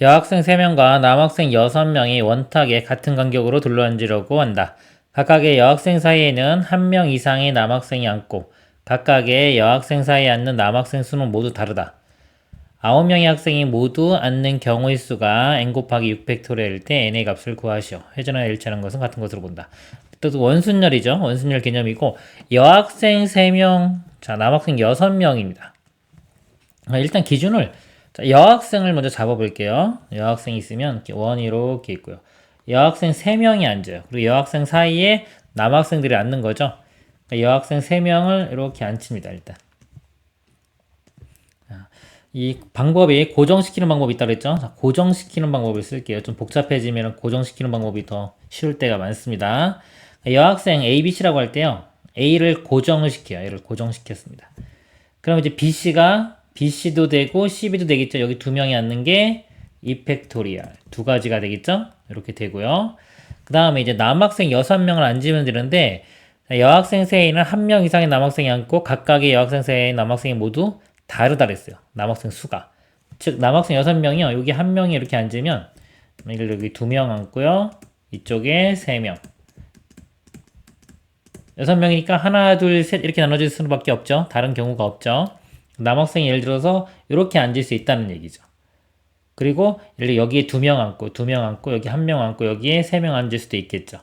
여학생 3명과 남학생 6명이 원탁에 같은 간격으로 둘러앉으려고 한다. 각각의 여학생 사이에는 한명 이상의 남학생이 앉고 각각의 여학생 사이에 앉는 남학생 수는 모두 다르다. 9명의 학생이 모두 앉는 경우의 수가 n 곱하기 6팩토리얼일 때 n의 값을 구하시오. 회전하여 일치하는 것은 같은 것으로 본다. 또 원순열이죠. 원순열 개념이고 여학생 3명, 자 남학생 6명입니다. 아, 일단 기준을 자, 여학생을 먼저 잡아볼게요. 여학생이 있으면 원이 이렇게 있고요. 여학생 3명이 앉아요. 그리고 여학생 사이에 남학생들이 앉는 거죠. 그러니까 여학생 3명을 이렇게 앉힙니다. 일단. 자, 이 방법이 고정시키는 방법이 있다 그랬죠? 자, 고정시키는 방법을 쓸게요. 좀 복잡해지면 고정시키는 방법이 더 쉬울 때가 많습니다. 여학생 A, B, C라고 할 때요. A를 고정을 시켜요. A를 고정시켰습니다. 그럼 이제 B, C가 B, C도 되고 C, B도 되겠죠. 여기 두 명이 앉는 게 이팩토리얼 두 가지가 되겠죠. 이렇게 되고요. 그 다음에 이제 남학생 여섯 명을 앉으면 되는데 여학생 세에는 한 명 이상의 남학생이 앉고 각각의 여학생 세의 남학생이 모두 다르다 그랬어요. 남학생 수가. 즉 남학생 여섯 명이요. 여기 한 명이 이렇게 앉으면 여기 두 명 앉고요. 이쪽에 세 명. 여섯 명이니까 하나, 둘, 셋 이렇게 나눠질 수밖에 없죠. 다른 경우가 없죠. 남학생이 예를 들어서 이렇게 앉을 수 있다는 얘기죠. 그리고 예를 들어 여기에 두 명 앉고 두 명 앉고 여기 한 명 앉고 여기에 세 명 앉을 수도 있겠죠.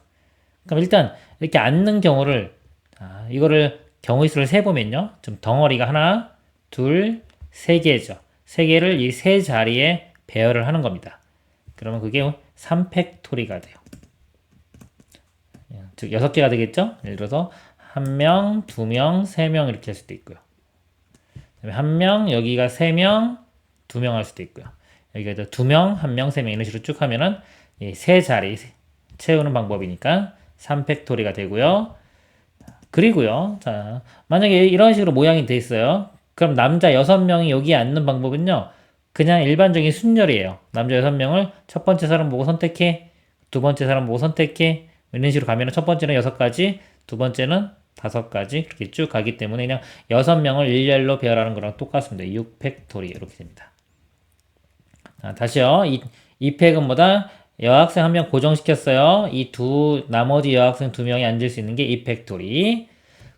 그럼 일단 이렇게 앉는 경우를 아, 이거를 경우의 수를 세 보면요. 좀 덩어리가 하나, 둘, 세 개죠. 세 개를 이 세 자리에 배열을 하는 겁니다. 그러면 그게 3팩토리가 돼요. 즉 여섯 개가 되겠죠? 예를 들어서 한 명, 두 명, 세 명 이렇게 할 수도 있고요. 한 명, 여기가 세 명, 두 명 할 수도 있고요. 여기가 두 명, 한 명, 세 명 이런 식으로 쭉 하면은 세 자리 채우는 방법이니까 3팩토리가 되고요. 그리고요. 자, 만약에 이런 식으로 모양이 돼 있어요. 그럼 남자 6명이 여기에 앉는 방법은요. 그냥 일반적인 순열이에요. 남자 6명을 첫 번째 사람 보고 선택해. 두 번째 사람 보고 선택해. 이런 식으로 가면 첫 번째는 6가지, 두 번째는 다섯 가지 이렇게 쭉 가기 때문에 그냥 여섯 명을 일렬로 배열하는 거랑 똑같습니다. 6팩토리 이렇게 됩니다. 자, 다시요. 이, 이 팩은 뭐다? 여학생 한 명 고정시켰어요. 이 두 나머지 여학생 두 명이 앉을 수 있는 게 2팩토리.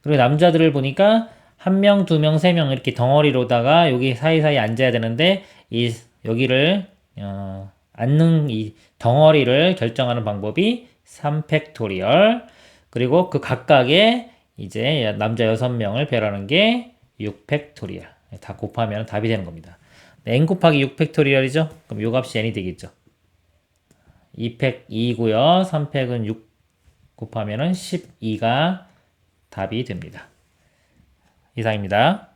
그리고 남자들을 보니까 한 명, 두 명, 세 명 이렇게 덩어리로다가 여기 사이사이 앉아야 되는데 이 여기를 어, 앉는 이 덩어리를 결정하는 방법이 3팩토리얼. 그리고 그 각각의 이제 남자 6명을 배열하는 게 6팩토리얼. 다 곱하면 답이 되는 겁니다. n 곱하기 6팩토리얼이죠? 그럼 요 값이 n이 되겠죠. 2팩 2고요. 3팩은 6 곱하면 12가 답이 됩니다. 이상입니다.